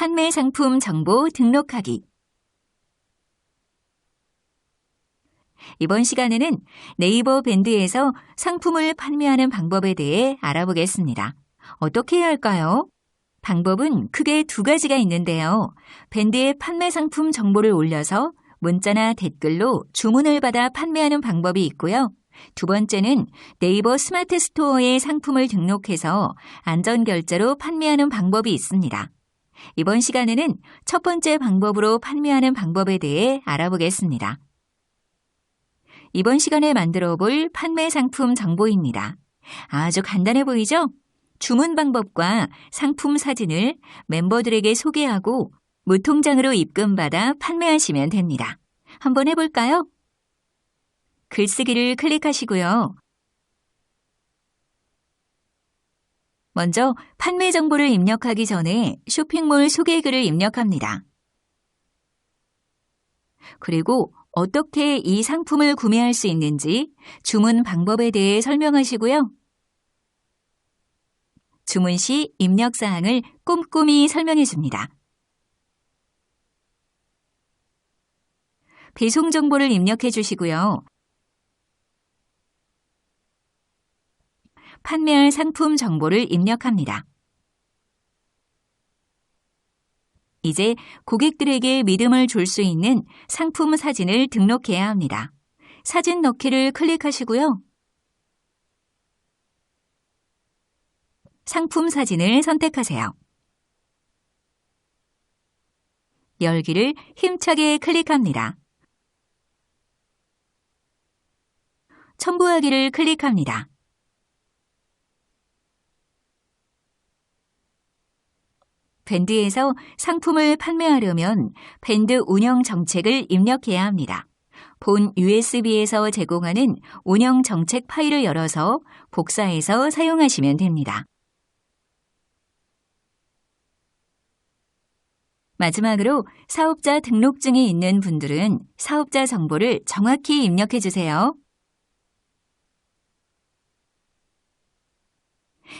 판매 상품 정보 등록하기. 이번 시간에는 네이버 밴드에서 상품을 판매하는 방법에 대해 알아보겠습니다. 어떻게 해야 할까요? 방법은 크게 두 가지가 있는데요. 밴드에 판매 상품 정보를 올려서 문자나 댓글로 주문을 받아 판매하는 방법이 있고요. 두 번째는 네이버 스마트 스토어에 상품을 등록해서 안전결제로 판매하는 방법이 있습니다. 이번 시간에는 첫 번째 방법으로 판매하는 방법에 대해 알아보겠습니다. 이번 시간에 만들어 볼 판매 상품 정보입니다. 아주 간단해 보이죠? 주문 방법과 상품 사진을 멤버들에게 소개하고 무통장으로 입금받아 판매하시면 됩니다. 한번 해볼까요? 글쓰기를 클릭하시고요. 먼저 판매 정보를 입력하기 전에 쇼핑몰 소개글을 입력합니다. 그리고 어떻게 이 상품을 구매할 수 있는지 주문 방법에 대해 설명하시고요. 주문 시 입력 사항을 꼼꼼히 설명해 줍니다. 배송 정보를 입력해 주시고요. 판매할 상품 정보를 입력합니다. 이제 고객들에게 믿음을 줄 수 있는 상품 사진을 등록해야 합니다. 사진 넣기를 클릭하시고요. 상품 사진을 선택하세요. 열기를 힘차게 클릭합니다. 첨부하기를 클릭합니다. 밴드에서 상품을 판매하려면 밴드 운영 정책을 입력해야 합니다. 본 USB에서 제공하는 운영 정책 파일을 열어서 복사해서 사용하시면 됩니다. 마지막으로 사업자 등록증이 있는 분들은 사업자 정보를 정확히 입력해 주세요.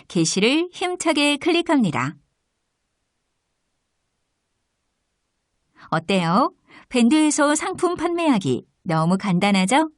게시를 힘차게 클릭합니다. 어때요? 밴드에서 상품 판매하기 너무 간단하죠?